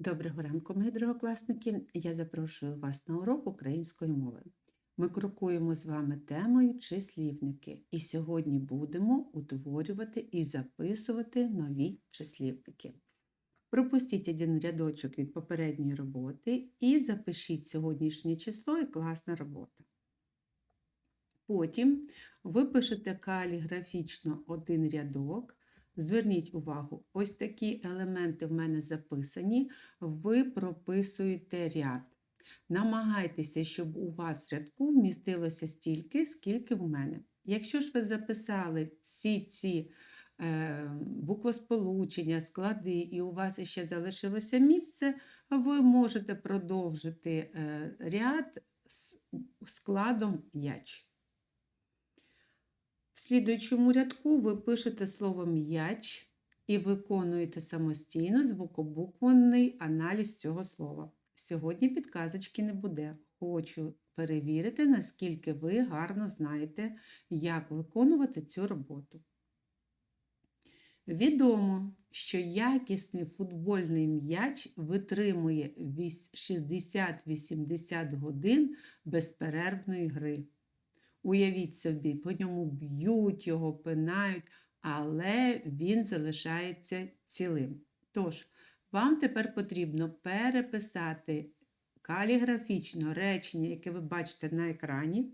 Доброго ранку, мої другокласники! Я запрошую вас на урок української мови. Ми крокуємо з вами темою числівники, і сьогодні будемо утворювати і записувати нові числівники. Пропустіть один рядочок від попередньої роботи і запишіть сьогоднішнє число і класна робота. Потім ви пишете каліграфічно один рядок. Зверніть увагу, ось такі елементи в мене записані, ви прописуєте ряд. Намагайтеся, щоб у вас в рядку вмістилося стільки, скільки в мене. Якщо ж ви записали всі ці е, буквосполучення, склади, і у вас ще залишилося місце, ви можете продовжити е, ряд з складом яч. В слідуючому рядку ви пишете слово м'яч і виконуєте самостійно звукобуквенний аналіз цього слова. Сьогодні підказочки не буде. Хочу перевірити, наскільки ви гарно знаєте, як виконувати цю роботу. Відомо, що якісний футбольний м'яч витримує 60-80 годин безперервної гри. Уявіть собі, по ньому б'ють його, пинають, але він залишається цілим. Тож, вам тепер потрібно переписати каліграфічно речення, яке ви бачите на екрані.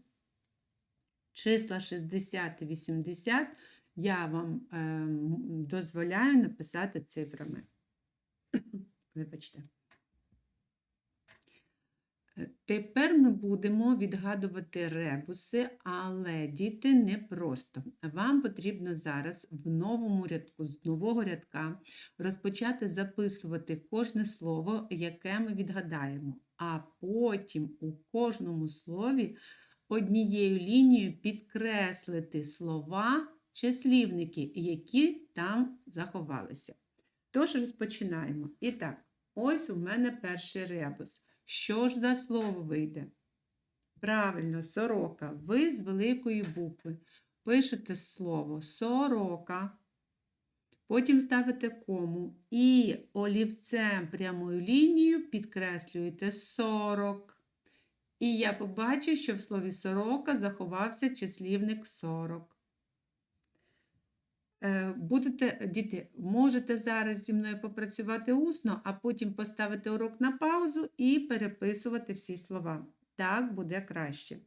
Числа 60 і 80 я вам е, дозволяю написати цифрами. Вибачте. Тепер ми будемо відгадувати ребуси, але діти не просто. Вам потрібно зараз в новому рядку, з нового рядка розпочати записувати кожне слово, яке ми відгадаємо, а потім у кожному слові однією лінією підкреслити слова числівники, які там заховалися. Тож розпочинаємо. І так, ось у мене перший ребус. Що ж за слово вийде? Правильно, сорока. Ви з великої букви. Пишете слово сорока. Потім ставите кому і олівцем прямою лінією підкреслюєте 40. І я побачу, що в слові сорока заховався числівник 40 будете, діти, можете зараз зі мною попрацювати усно, а потім поставити урок на паузу і переписувати всі слова. Так буде краще.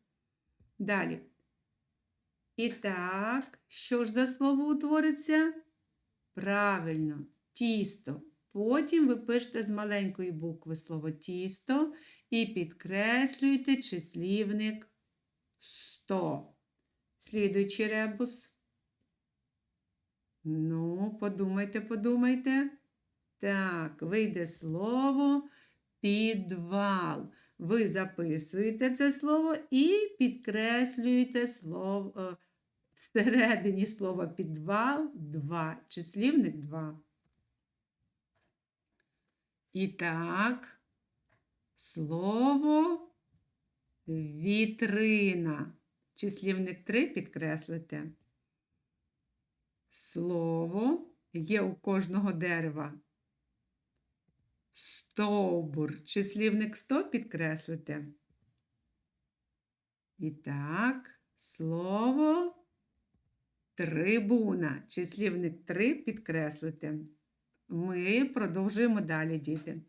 Далі. І так, що ж за слово утвориться? Правильно, тісто. Потім ви пишете з маленької букви слово тісто і підкреслюєте числівник 100. Слідуючий ребус. Ну, подумайте, подумайте. Так, вийде слово підвал. Ви записуєте це слово і підкреслюєте слово е, всередині слова підвал 2, числівник 2. І так, слово вітрина. Числівник 3 підкреслите. Слово є у кожного дерева. Стовбур. Числівник 100 підкреслите. І так, слово трибуна. Числівник 3 підкреслите. Ми продовжуємо далі, діти.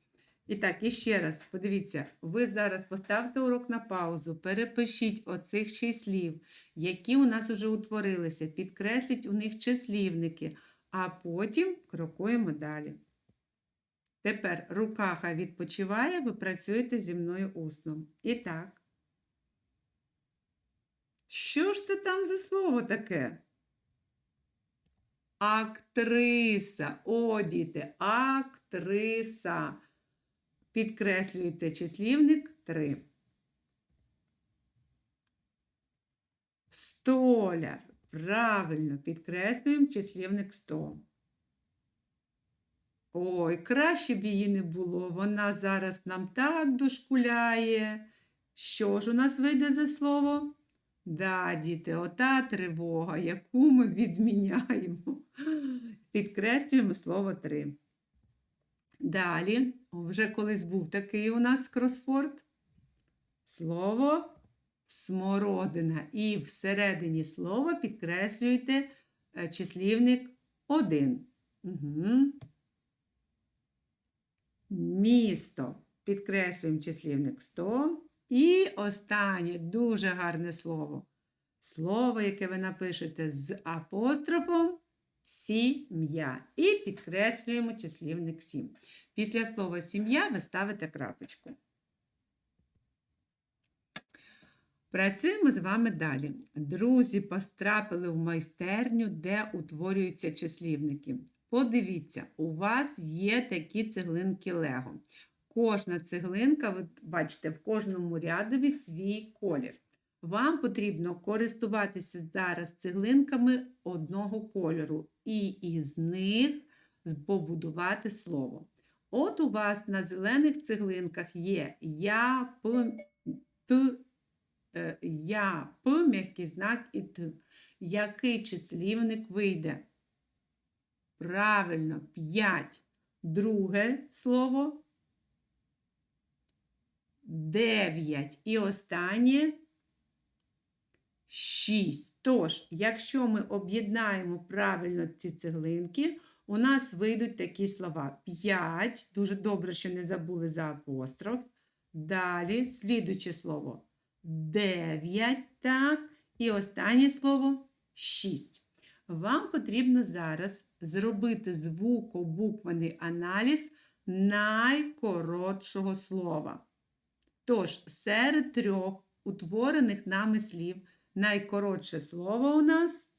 І так, і ще раз, подивіться, ви зараз поставте урок на паузу, перепишіть оцих числів, які у нас вже утворилися, підкресліть у них числівники, а потім крокуємо далі. Тепер рука хай відпочиває, ви працюєте зі мною усно. І так. Що ж це там за слово таке? Актриса. О, діти, актриса. Підкреслюєте числівник 3. Столяр. Правильно, підкреслюємо числівник 100. Ой, краще б її не було. Вона зараз нам так дошкуляє. Що ж у нас вийде за слово? Да, діти, ота тривога, яку ми відміняємо. Підкреслюємо слово 3. Далі, вже колись був такий у нас кросфорд. Слово смородина. І всередині слова підкреслюєте е, числівник 1. Угу. Місто. Підкреслюємо числівник 100. І останнє дуже гарне слово. Слово, яке ви напишете з апострофом сім'я. І підкреслюємо числівник 7. Після слова сім'я ви ставите крапочку. Працюємо з вами далі. Друзі потрапили в майстерню, де утворюються числівники. Подивіться, у вас є такі цеглинки Лего. Кожна цеглинка, ви бачите, в кожному рядові свій колір. Вам потрібно користуватися зараз цеглинками одного кольору і із них побудувати слово. От у вас на зелених цеглинках є я, п, т, е, я, п, м'який знак і т. Який числівник вийде? Правильно, 5. Друге слово 9. І останнє 6. Тож, якщо ми об'єднаємо правильно ці цеглинки, у нас вийдуть такі слова. 5. Дуже добре, що не забули за апостроф. Далі, слідуче слово 9. Так. І останнє слово 6. Вам потрібно зараз зробити звукобуквений аналіз найкоротшого слова. Тож, серед трьох утворених нами слів, найкоротше слово у нас.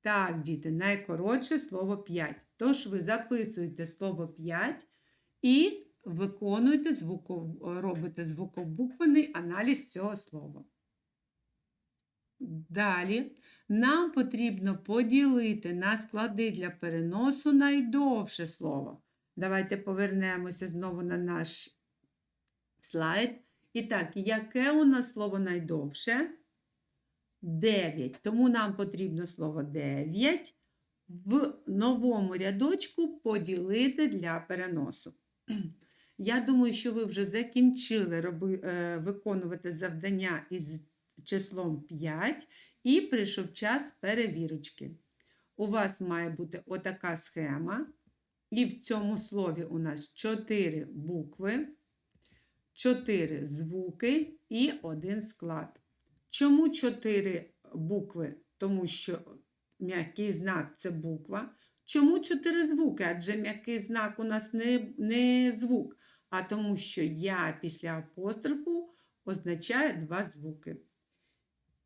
Так, діти, найкоротше слово 5. Тож ви записуєте слово 5 і виконуєте звуков... робите звукобуквений аналіз цього слова. Далі нам потрібно поділити на склади для переносу найдовше слово. Давайте повернемося знову на наш слайд. І так, яке у нас слово найдовше? 9. Тому нам потрібно слово 9 в новому рядочку поділити для переносу. Я думаю, що ви вже закінчили роби, е, виконувати завдання із числом 5 і прийшов час перевірочки. У вас має бути отака схема. І в цьому слові у нас 4 букви. Чотири звуки і один склад. Чому чотири букви? Тому що м'який знак це буква. Чому чотири звуки? Адже м'який знак у нас не, не звук, а тому, що я після апострофу означає два звуки.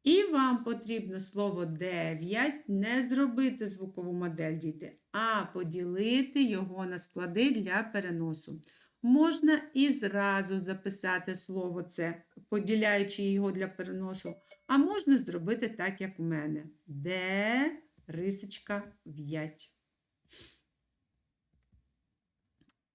І вам потрібно слово 9 не зробити звукову модель, діти, а поділити його на склади для переносу. Можна і зразу записати слово це, поділяючи його для переносу, а можна зробити так, як у мене. Де рисочка в'ять.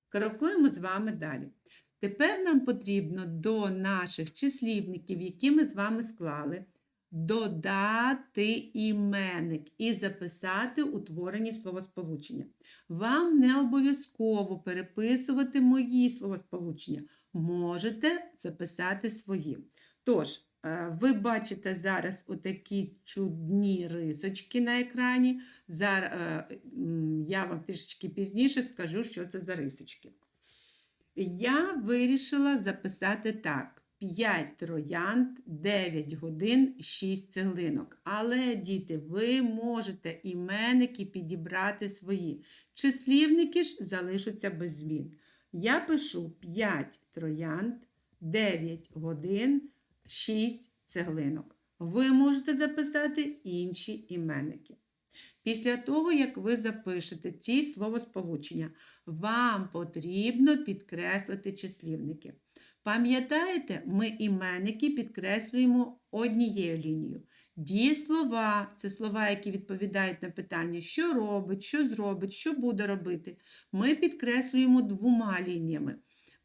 Крокуємо з вами далі. Тепер нам потрібно до наших числівників, які ми з вами склали, додати іменник і записати утворені словосполучення. Вам не обов'язково переписувати мої словосполучення. Можете записати свої. Тож, е, ви бачите зараз отакі чудні рисочки на екрані. Е, я вам трішечки пізніше скажу, що це за рисочки. Я вирішила записати так. 5 троянд, 9 годин, 6 цеглинок. Але, діти, ви можете іменники підібрати свої. Числівники ж залишаться без змін. Я пишу 5 троянд, 9 годин, 6 цеглинок. Ви можете записати інші іменники. Після того, як ви запишете ці словосполучення, вам потрібно підкреслити числівники. Пам'ятаєте, ми іменники підкреслюємо однією лінією. Дієслова це слова, які відповідають на питання, що робить, що зробить, що буде робити. Ми підкреслюємо двома лініями.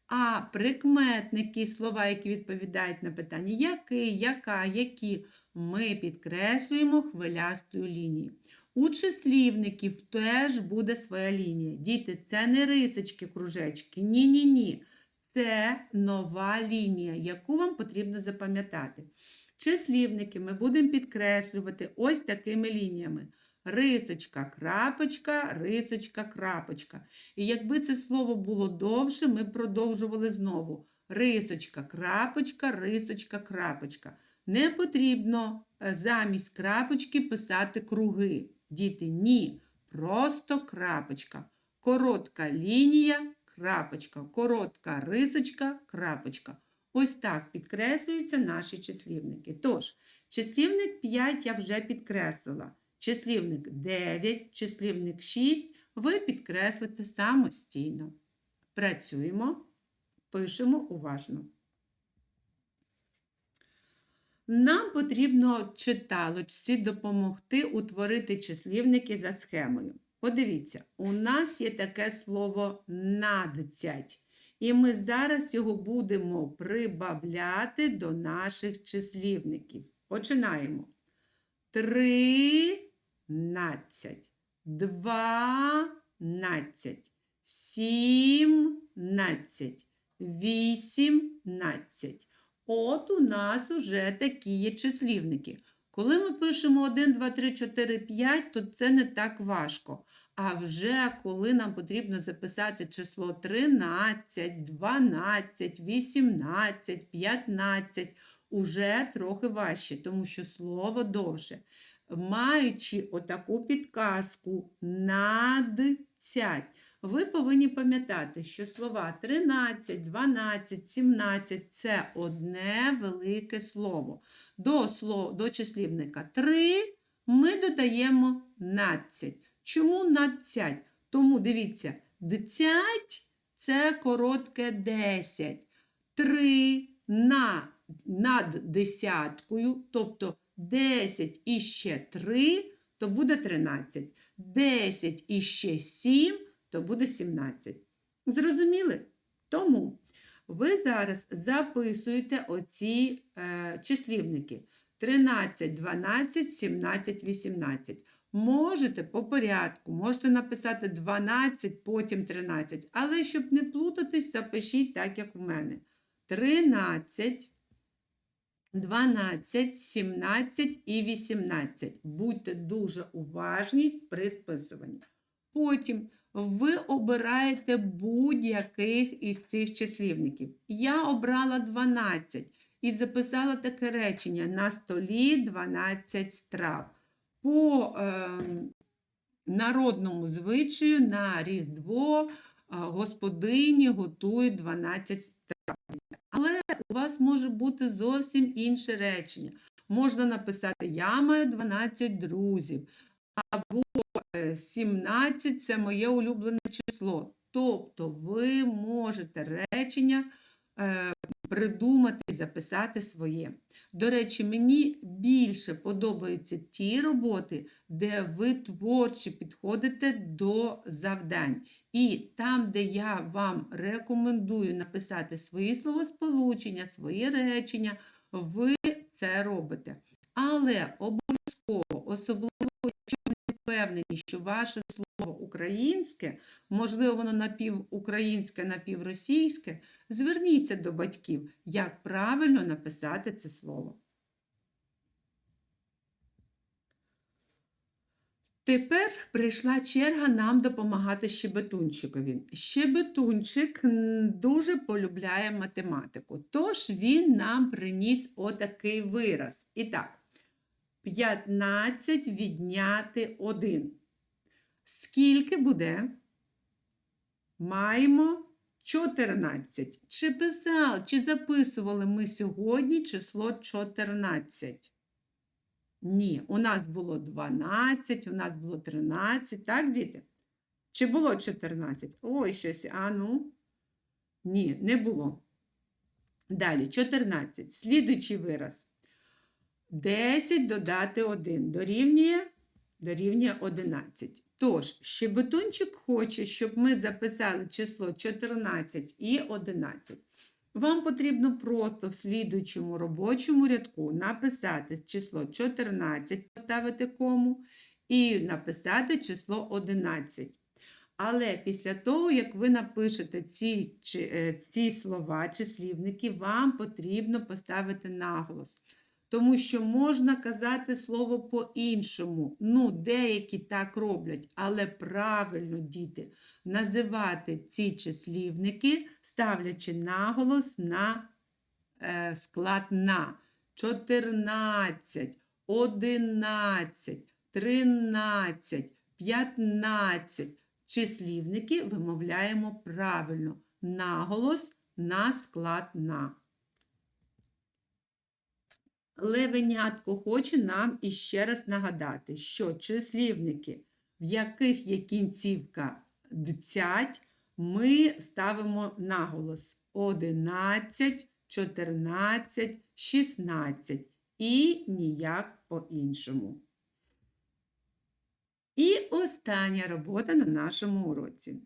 А прикметники, слова, які відповідають на питання, який, яка, які, ми підкреслюємо хвилястою лінією. У числівників теж буде своя лінія. Діти, це не рисочки, кружечки. Ні-ні-ні. Це нова лінія, яку вам потрібно запам'ятати. Числівники ми будемо підкреслювати ось такими лініями. Рисочка, крапочка, рисочка, крапочка. І якби це слово було довше, ми продовжували знову. Рисочка, крапочка, рисочка, крапочка. Не потрібно е, замість крапочки писати круги. Діти, ні. Просто крапочка. Коротка лінія, крапочка. Коротка рисочка, крапочка. Ось так підкреслюються наші числівники. Тож, числівник 5 я вже підкреслила. Числівник 9, числівник 6 ви підкреслите самостійно. Працюємо, пишемо уважно. Нам потрібно читалочці допомогти утворити числівники за схемою. Подивіться, у нас є таке слово надцять. І ми зараз його будемо прибавляти до наших числівників. Починаємо. Тринадцять, дванадцять, сімнадцять, вісімнадцять. От у нас уже такі є числівники. Коли ми пишемо 1, 2, 3, 4, 5, то це не так важко. А вже коли нам потрібно записати число 13, 12, 18, 15, уже трохи важче, тому що слово довше. Маючи отаку підказку надцять, ви повинні пам'ятати, що слова 13, 12, 17 це одне велике слово. До, слов, до числівника 3 ми додаємо надцять. Чому надцять? Тому дивіться, дцять це коротке 10. 3 на, над десяткою, тобто 10 і ще 3, то буде 13. 10 і ще 7, то буде 17. Зрозуміли? Тому ви зараз записуєте оці е, числівники. 13, 12, 17, 18. Можете по порядку, можете написати 12, потім 13. Але щоб не плутатись, запишіть так, як в мене. 13, 12, 17 і 18. Будьте дуже уважні при списуванні. Потім ви обираєте будь-яких із цих числівників. Я обрала 12 і записала таке речення: на столі 12 страв. По е, народному звичаю на Різдво е, господині готують 12 страв. Але у вас може бути зовсім інше речення. Можна написати: Я маю 12 друзів. Або 17 це моє улюблене число. Тобто ви можете речення е, придумати і записати своє. До речі, мені більше подобаються ті роботи, де ви творчо підходите до завдань. І там, де я вам рекомендую написати свої словосполучення, свої речення, ви це робите. Але обов'язково, особливо, впевнені, що ваше слово українське, можливо, воно напівукраїнське, напівросійське, зверніться до батьків, як правильно написати це слово. Тепер прийшла черга нам допомагати щебетунчикові. Щебетунчик дуже полюбляє математику, тож він нам приніс отакий вираз. І так, 15 відняти 1. Скільки буде? Маємо 14. Чи писали, чи записували ми сьогодні число 14? Ні, у нас було 12, у нас було 13, так, діти? Чи було 14? Ой, щось, а ну. Ні, не було. Далі, 14. Слідуючий вираз. 10 додати 1 дорівнює, дорівнює 11. Тож, щебетунчик хоче, щоб ми записали число 14 і 11. Вам потрібно просто в слідуючому робочому рядку написати число 14, поставити кому, і написати число 11. Але після того, як ви напишете ці, е, ці слова, числівники, вам потрібно поставити наголос. Тому що можна казати слово по-іншому. Ну, деякі так роблять, але правильно, діти, називати ці числівники, ставлячи наголос на е, склад на 14, 11, 13, 15. Числівники вимовляємо правильно. Наголос на склад на. Левенятко хоче нам іще раз нагадати, що числівники, в яких є кінцівка дцять, ми ставимо наголос 11, 14, 16 і ніяк по-іншому. І остання робота на нашому уроці.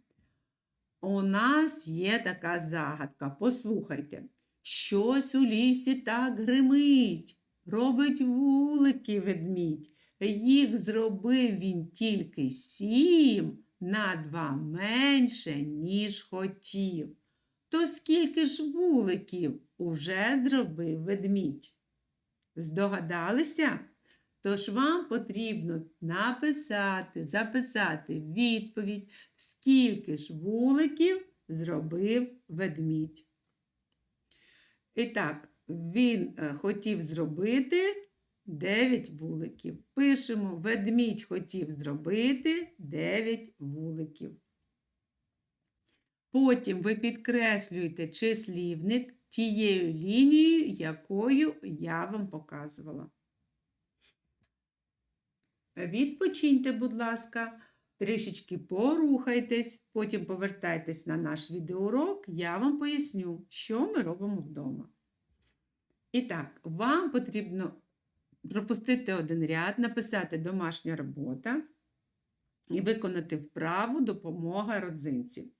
У нас є така загадка. Послухайте. Щось у лісі так гримить, робить вулики ведмідь. Їх зробив він тільки сім, на два менше, ніж хотів. То скільки ж вуликів уже зробив ведмідь? Здогадалися? Тож вам потрібно написати, записати відповідь, скільки ж вуликів зробив ведмідь. І так, він е, хотів зробити 9 вуликів. Пишемо, ведмідь хотів зробити 9 вуликів. Потім ви підкреслюєте числівник тією лінією, якою я вам показувала. Відпочиньте, будь ласка, трішечки порухайтесь, потім повертайтесь на наш відеоурок, я вам поясню, що ми робимо вдома. І так, вам потрібно пропустити один ряд, написати домашня робота і виконати вправу допомога родзинці.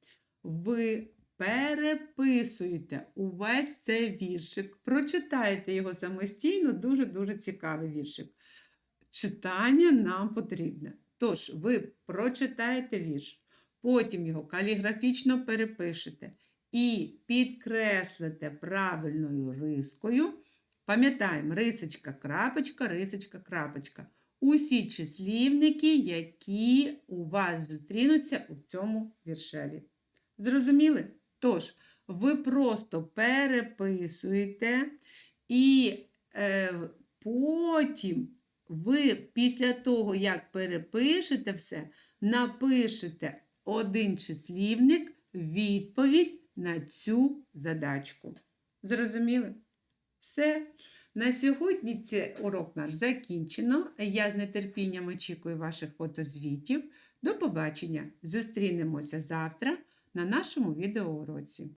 Ви переписуєте увесь цей віршик, прочитайте його самостійно, дуже-дуже цікавий віршик. Читання нам потрібне. Тож, ви прочитаєте вірш, потім його каліграфічно перепишете і підкреслите правильною рискою. Пам'ятаємо, рисочка, крапочка, рисочка, крапочка. Усі числівники, які у вас зустрінуться у цьому віршеві. Зрозуміли? Тож, ви просто переписуєте і е, потім ви після того, як перепишете все, напишете один числівник відповідь на цю задачку. Зрозуміли? Все. На сьогодні цей урок наш закінчено. Я з нетерпінням очікую ваших фотозвітів. До побачення! Зустрінемося завтра на нашому відеоуроці.